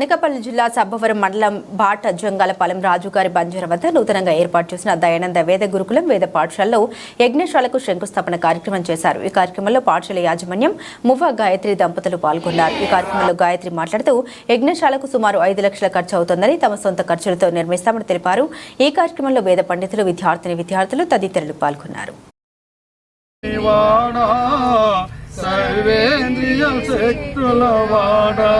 అనకాపల్లి జిల్లా సబ్బవరం మండలం బాట జంగాలపాలెం రాజుగారి బంజర వద్ద నూతనంగా ఏర్పాటు చేసిన దయానంద వేద గురుకులం వేద పాఠశాలలో యజ్ఞశాలకు శంకుస్థాపన కార్యక్రమం చేశారు. ఈ కార్యక్రమంలో పాఠశాల యాజమాన్యం మువ్వ గాయత్రి దంపతులు పాల్గొన్నారు. ఈ కార్యక్రమంలో గాయత్రి మాట్లాడుతూ యజ్ఞశాలకు సుమారు ఐదు లక్షల ఖర్చు అవుతుందని తమ సొంత ఖర్చులతో నిర్మిస్తామని తెలిపారు. ఈ కార్యక్రమంలో వేద పండితులు విద్యార్థిని విద్యార్థులు తదితరులు పాల్గొన్నారు. సర్వేంద్రియ శక్తుల వాడా.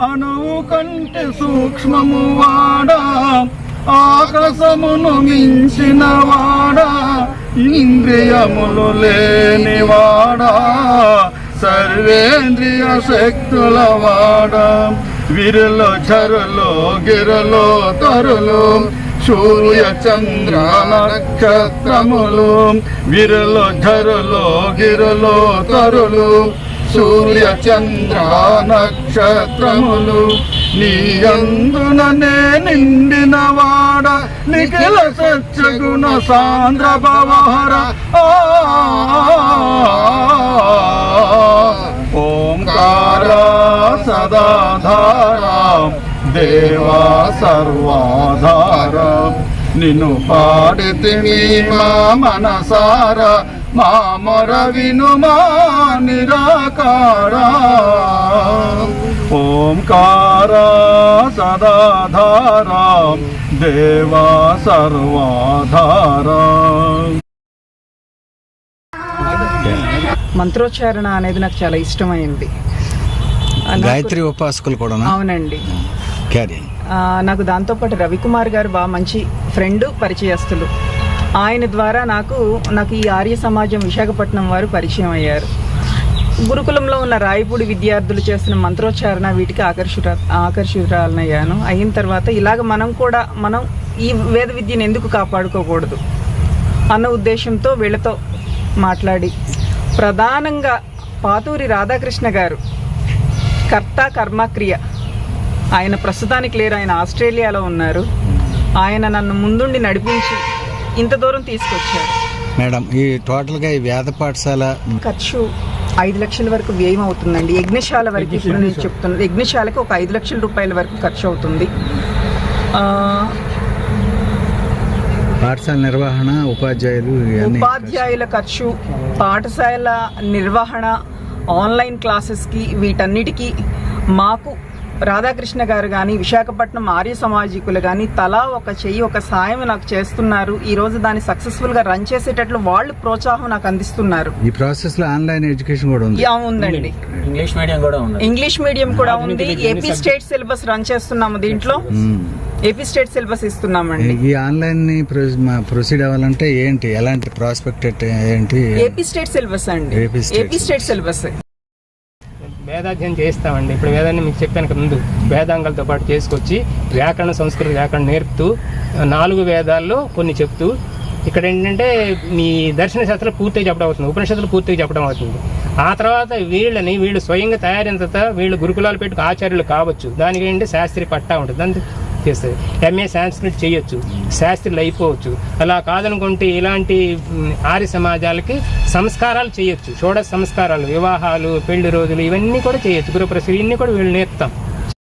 అణువు కంటే సూక్ష్మము వాడా. ఆకాశమును మించిన వాడా. ఇంద్రియములు లేని వాడా. సర్వేంద్రియ శక్తుల వాడా. విరులో చరులో గిరలో తరులు సూర్య చంద్ర నక్షత్రములు. విరులు ఝరులు గిరులు తరులు సూర్య చంద్ర నక్షత్రములు నీ అందుననే నిండిన వాడ నిఖిల సత్యగుణ సాంద్ర భవహర. ఓంకార సదాధారా దేవా సర్వాధార. నిన్ను పాడితిని మా మనసార మా మొర విను మా నిరాకార. ఓంకార సదాధార దేవా సర్వాధార. మంత్రోచ్చారణ అనేది నాకు చాలా ఇష్టమైంది. గాయత్రి ఉపాసకులు కూడా అవునండి. నాకు దాంతోపాటు రవికుమార్ గారు బాగా మంచి ఫ్రెండ్ పరిచయస్తులు. ఆయన ద్వారా నాకు నాకు ఈ ఆర్య సమాజం విశాఖపట్నం వారు పరిచయం అయ్యారు. గురుకులంలో ఉన్న రాయపూడి విద్యార్థులు చేసిన మంత్రోచ్చారణ వీటికి ఆకర్షుర ఆకర్షితురాలనయ్యాను. అయిన తర్వాత ఇలాగ మనం కూడా మనం ఈ వేద విద్యను ఎందుకు కాపాడుకోకూడదు? అన్న ఉద్దేశంతో వీళ్ళతో మాట్లాడి ప్రధానంగా పాతూరి రాధాకృష్ణ గారు కర్త కర్మక్రియ ఆయన ప్రస్తుతానికి లేరు ఆయన ఆస్ట్రేలియాలో ఉన్నారు. ఆయన నన్ను ముందుండి నడిపించి ఇంత దూరం తీసుకొచ్చారు. మేడం ఈ టోటల్గా ఈ వేద పాఠశాల ఖర్చు ఐదు లక్షల వరకు వ్యయం అవుతుందండి. యజ్ఞశాల వరకు ఇప్పుడు నేను చెప్తున్నాను యజ్ఞశాలకు ఒక ఐదు లక్షల రూపాయల వరకు ఖర్చు అవుతుంది. ఆ, పాఠశాల నిర్వహణ ఉపాధ్యాయులు ఇవన్నీ ఉపాధ్యాయుల ఖర్చు పాఠశాల నిర్వహణ ఆన్లైన్ క్లాసెస్కి వీటన్నిటికీ మాకు రాధాకృష్ణ గారు కానీ విశాఖపట్నం ఆర్య సమాజికులు కానీ తలా ఒక చెయ్యి ఒక సాయం నాకు చేస్తున్నారు. ఈ రోజు దాన్ని సక్సెస్ఫుల్గా రన్ చేసేటట్లు వాళ్ళు ప్రోత్సాహం నాకు అందిస్తున్నారు. ఈ ప్రాసెస్లో ఆన్లైన్ ఎడ్యుకేషన్ కూడా ఉంది. యా, ఉందండి. ఇంగ్లీష్ మీడియం కూడా ఉంది. ఇంగ్లీష్ మీడియం కూడా ఉంది. ఏపీ స్టేట్ సిలబస్ రన్ చేస్తున్నాము దీంట్లో. ఏపీ స్టేట్ సిలబస్ ఇస్తున్నామండి. ఈ ఆన్లైన్ని ప్రొసీడ్ అవ్వాలంటే ఏంటి? ఎలాంటి ప్రాస్పెక్ట్ ఏంటి? ఏపీ స్టేట్ సిలబస్ అండి. ఏపీ స్టేట్ సిలబస్ వేదాధ్యయనం చేస్తామండి ఇప్పుడు వేదాన్ని మీకు చెప్పాను కదా ముందు. వేదాంగాలతో పాటు చేసుకొచ్చి వ్యాకరణ సంస్కృతి వ్యాకరణ నేర్పుతూ నాలుగు వేదాల్లో కొన్ని చెప్తూ ఇక్కడ ఏంటంటే మీ దర్శన శాస్త్రం పూర్తిగా చెప్పడం అవుతుంది. ఉపనిషత్తులు పూర్తిగా చెప్పడం అవుతుంది. ఆ తర్వాత వీళ్ళని వీళ్ళు స్వయంగా తయారైన తర్వాత వీళ్ళు గురుకులాలు పెట్టుకు ఆచార్యులు కావచ్చు. దానికి ఏంటంటే శాస్త్రి పట్టా ఉంటుంది. దాని చేస్తుంది. ఎంఏ సాంస్క్రిట్ చేయొచ్చు శాస్త్రులు అయిపోవచ్చు. అలా కాదనుకుంటే ఇలాంటి ఆర్య సమాజాలకి సంస్కారాలు చేయొచ్చు. షోడశ సంస్కారాలు వివాహాలు పెళ్ళి రోజులు ఇవన్నీ కూడా చేయొచ్చు. గృహప్రసలు ఇవన్నీ కూడా వీళ్ళు నేర్పుతాం.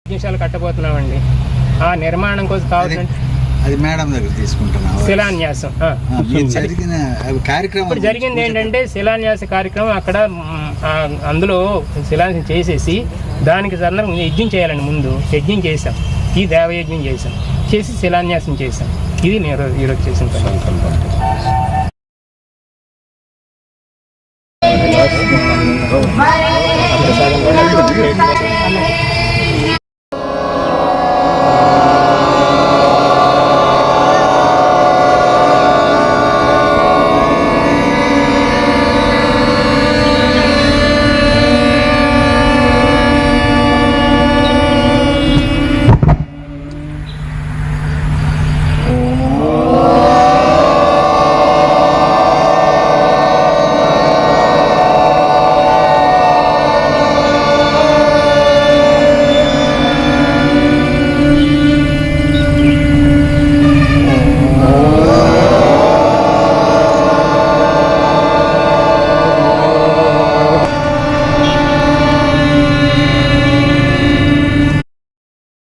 యజ్ఞశాలు కట్టబోతున్నామండి. ఆ నిర్మాణం కోసం కావాల్సిన అది మేడం దగ్గర తీసుకుంటున్నా. శిలాన్యాసం జరిగిన కార్యక్రమం ఇప్పుడు జరిగింది ఏంటంటే శిలాన్యాస కార్యక్రమం అక్కడ అందులో శిలాన్యాసం చేసేసి దానికి సందర్భంగా యజ్ఞం చేయాలండి ముందు. యజ్ఞం చేసాం ఈ దేవయజ్ఞం చేసాం చేసి శిలాన్యాసం చేసాం ఇది నేను ఈరోజు చేసిన పని.